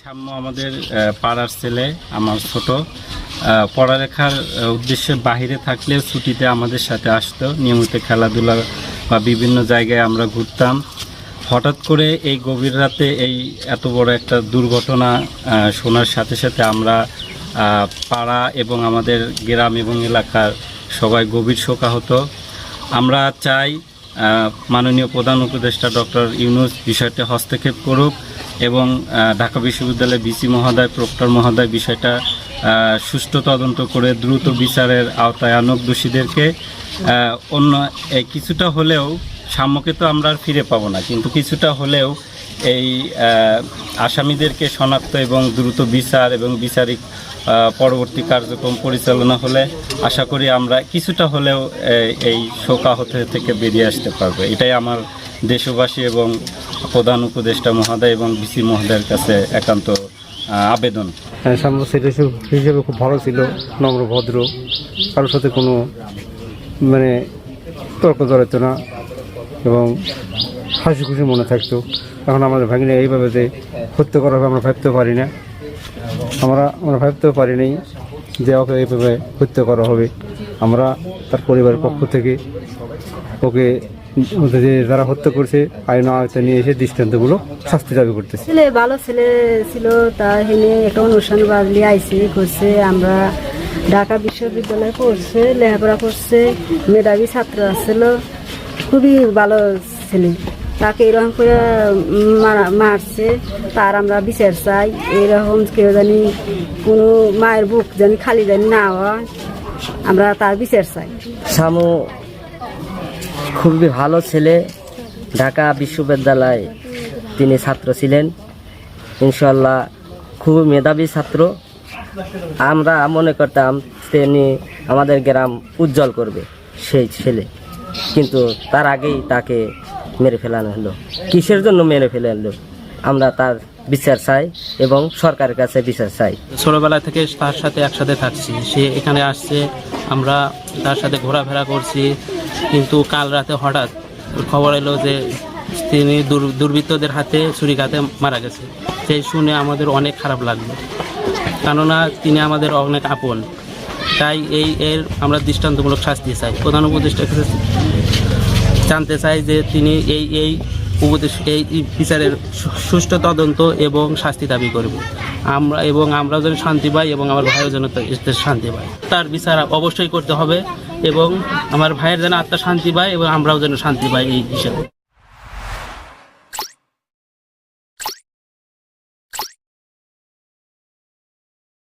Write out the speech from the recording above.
সাম্য আমাদের পাড়ার ছেলে, আমার ছোট। পড়ালেখার উদ্দেশ্যে বাহিরে থাকলেও ছুটিতে আমাদের সাথে আসতো। নিয়মিত খেলাধুলা বা বিভিন্ন জায়গায় আমরা ঘুরতাম। হঠাৎ করে এই গভীর রাতে এই এত বড় একটা দুর্ঘটনা শোনার সাথে সাথে আমরা পাড়া এবং আমাদের গ্রাম এবং এলাকার সবাই গভীর শোকাহত। আমরা চাই মাননীয় প্রধান উপদেষ্টা ডক্টর ইউনুস বিষয়টি হস্তক্ষেপ করুক। এবং ঢাকা বিশ্ববিদ্যালয়ের বিসি মহোদয় প্রক্টর মহোদয় বিষয়টা সুষ্ঠু তদন্ত করে দ্রুত বিচারের আওতায় আনুক দোষীদেরকে। অন্য কিছুটা হলেও সাম্যকে তো আমরা আর ফিরে পাবো না, কিন্তু কিছুটা হলেও এই আসামিদেরকে শনাক্ত এবং দ্রুত বিচার এবং বিচারিক পরবর্তী কার্যক্রম পরিচালনা হলে আশা করি আমরা কিছুটা হলেও এই- এই শোকাহত থেকে বেরিয়ে আসতে পারব। এটাই আমার দেশবাসী এবং প্রধান উপদেষ্টা মহোদয় এবং বিসি মহোদয়ের কাছে একান্ত আবেদন। হ্যাঁ হিসেবে- খুব ভালো ছিল, নম্র, ভদ্র, কারোর সাথে কোনো মানে তর্ক জড়াতো না এবং হাসি খুশি মনে থাকতো। এখন আমাদের ভাগিনা এইভাবে যে হত্যা করা হবে আমরা ভাবতেও পারি না। আমরা আমরা ভাবতেও পারি নাই যে ওকে এইভাবে হত্যা করা হবে। আমরা তার পরিবারের পক্ষ থেকে ওকে যে যারা হত্যা করছে আইন আয়ত্তে নিয়ে এসে দৃষ্টান্তমূলক শাস্তি দাবি করতেছে। ছেলে ভালো ছেলে ছিল তা হেনে একটা অনুষ্ঠান বাজলি আইসি করছে আমরা ঢাকা বিশ্ববিদ্যালয়ে পড়ছে লেখাপড়া করছে মেধাবী ছাত্র আসছিল খুবই ভালো ছেলে। তাকে এরকম করে মারা- মারছে তার আমরা বিচার চাই এরকম কেউ জানি কোনো মায়ের বুক জানি খালি জানি না হয় আমরা তার বিচার চাই। শামু খুবই ভালো ছেলে, ঢাকা বিশ্ববিদ্যালয়ে তিনি ছাত্র ছিলেন। ইনশাল্লাহ খুবই মেধাবী ছাত্র। আমরা মনে করতাম তিনি আমাদের গ্রাম উজ্জ্বল করবে সেই ছেলে। কিন্তু তার আগেই তাকে মেরে ফেলানো হলো। কিসের জন্য মেরে ফেলানো আমরা তার বিচার চাই এবং সরকারের কাছে বিচার চাই। ছোটবেলা থেকে তার সাথে একসাথে থাকছি। সে এখানে আসছে, আমরা তার সাথে ঘোরাফেরা করছি। কিন্তু কাল রাতে হঠাৎ খবর এলো যে তিনি দুর্বৃত্তদের হাতে ছুরিকাতে মারা গেছে। সেই শুনে আমাদের অনেক খারাপ লাগল। কেননা তিনি আমাদের অনেক আপন। তাই এই এর আমরা দৃষ্টান্তমূলক শাস্তি চাই। প্রধান উপদেষ্টা জানতে চাই যে তিনি এই এই উপদেশ এই বিচারের সুষ্ঠু তদন্ত এবং শাস্তি দাবি করব। আমরা এবং আমরা যেন শান্তি পাই এবং আমার ভাইও যেন শান্তি পাই তার বিচার অবশ্যই করতে হবে এবং আমার ভাইয়ের যেন আত্মা শান্তি পায় এবং আমরাও যেন শান্তি পাই এই হিসাবে।